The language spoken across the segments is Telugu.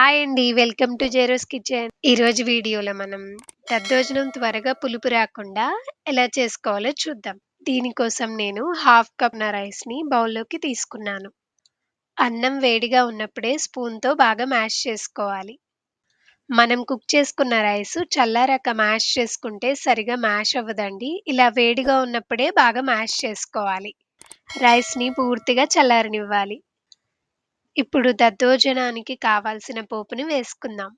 హాయ్ అండి. Welcome to Jero's kitchen. ఈరోజు వీడియోలో మనం దద్దోజనం త్వరగా పులుపు రాకుండా ఎలా చేసుకోవాలో చూద్దాం. దీనికోసం నేను హాఫ్ కప్‌న రైస్‌ని బౌల్‌లోకి తీసుకున్నాను. అన్నం వేడిగా ఉన్నప్పుడే స్పూన్‌తో బాగా మ్యాష్ చేసుకోవాలి. మనం కుక్ చేసుకున్న రైస్ చల్లారాక మ్యాష్ చేసుకుంటే సరిగా మ్యాష్ అవ్వదండి. ఇలా వేడిగా ఉన్నప్పుడే బాగా మ్యాష్ చేసుకోవాలి. రైస్‌ని పూర్తిగా చల్లారనివ్వాలి. ఇప్పుడు దద్దోజనానికి కావాల్సిన పోపుని వేసుకుందాం.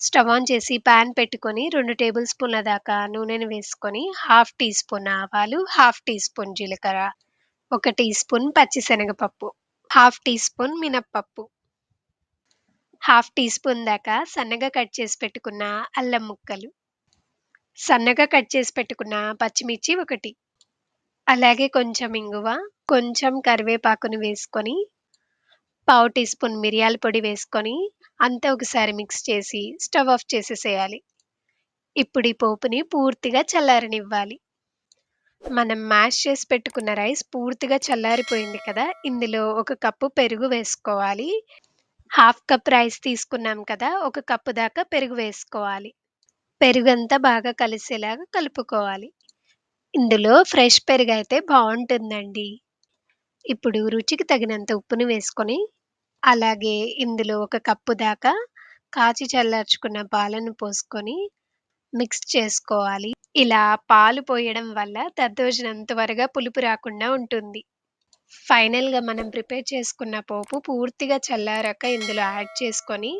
స్టవ్ ఆన్ చేసి పాన్ పెట్టుకొని రెండు టేబుల్ స్పూన్ల దాకా నూనెను వేసుకొని హాఫ్ టీ స్పూన్ ఆవాలు, హాఫ్ టీ స్పూన్ జీలకర్ర, ఒక టీ స్పూన్ పచ్చిశనగపప్పు, హాఫ్ టీ స్పూన్ మినప్పప్పు, హాఫ్ టీ స్పూన్ దాకా సన్నగా కట్ చేసి పెట్టుకున్న అల్లం ముక్కలు, సన్నగా కట్ చేసి పెట్టుకున్న పచ్చిమిర్చి ఒకటి. అలాగే కొంచెం ఇంగువ, కొంచెం కరివేపాకును వేసుకొని పావు టీ స్పూన్ మిరియాల పొడి వేసుకొని అంతా ఒకసారి మిక్స్ చేసి స్టవ్ ఆఫ్ చేసేసేయాలి. ఇప్పుడు ఈ పోపుని పూర్తిగా చల్లారనివ్వాలి. మనం మ్యాష్ చేసి పెట్టుకున్న రైస్ పూర్తిగా చల్లారిపోయింది కదా! ఇందులో ఒక కప్పు పెరుగు వేసుకోవాలి. హాఫ్ కప్ రైస్ తీసుకున్నాం కదా! ఒక కప్పు దాకా పెరుగు వేసుకోవాలి. పెరుగు అంతా బాగా కలిసేలాగా కలుపుకోవాలి. ఇందులో ఫ్రెష్ పెరుగు అయితే బాగుంటుందండి ఇప్పుడు రుచికి తగినంత ఉప్పుని వేసుకొని, అలాగే ఇందులో ఒక కప్పు దాకా కాచి చల్లార్చుకున్న పాలను పోసుకొని మిక్స్ చేసుకోవాలి. ఇలా పాలు పోయడం వల్ల దద్దోజనం త్వరగా పులుపు రాకుండా ఉంటుంది. ఫైనల్‌గా మనం ప్రిపేర్ చేసుకున్న పోపు పూర్తిగా చల్లారాక ఇందులో యాడ్ చేసుకొని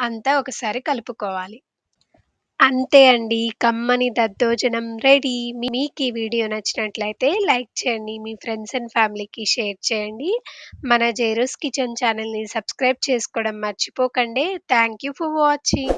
అంతా ఒకసారి కలుపుకోవాలి. అంతే అండి. కమ్మని దద్దోజనం రెడీ. మీకు ఈ వీడియో నచ్చినట్లయితే లైక్ చేయండి. మీ ఫ్రెండ్స్ అండ్ ఫ్యామిలీకి షేర్ చేయండి. మన జెరోస్ కిచెన్ ఛానల్ని సబ్స్క్రైబ్ చేసుకోవడం మర్చిపోకండి. Thank you for watching.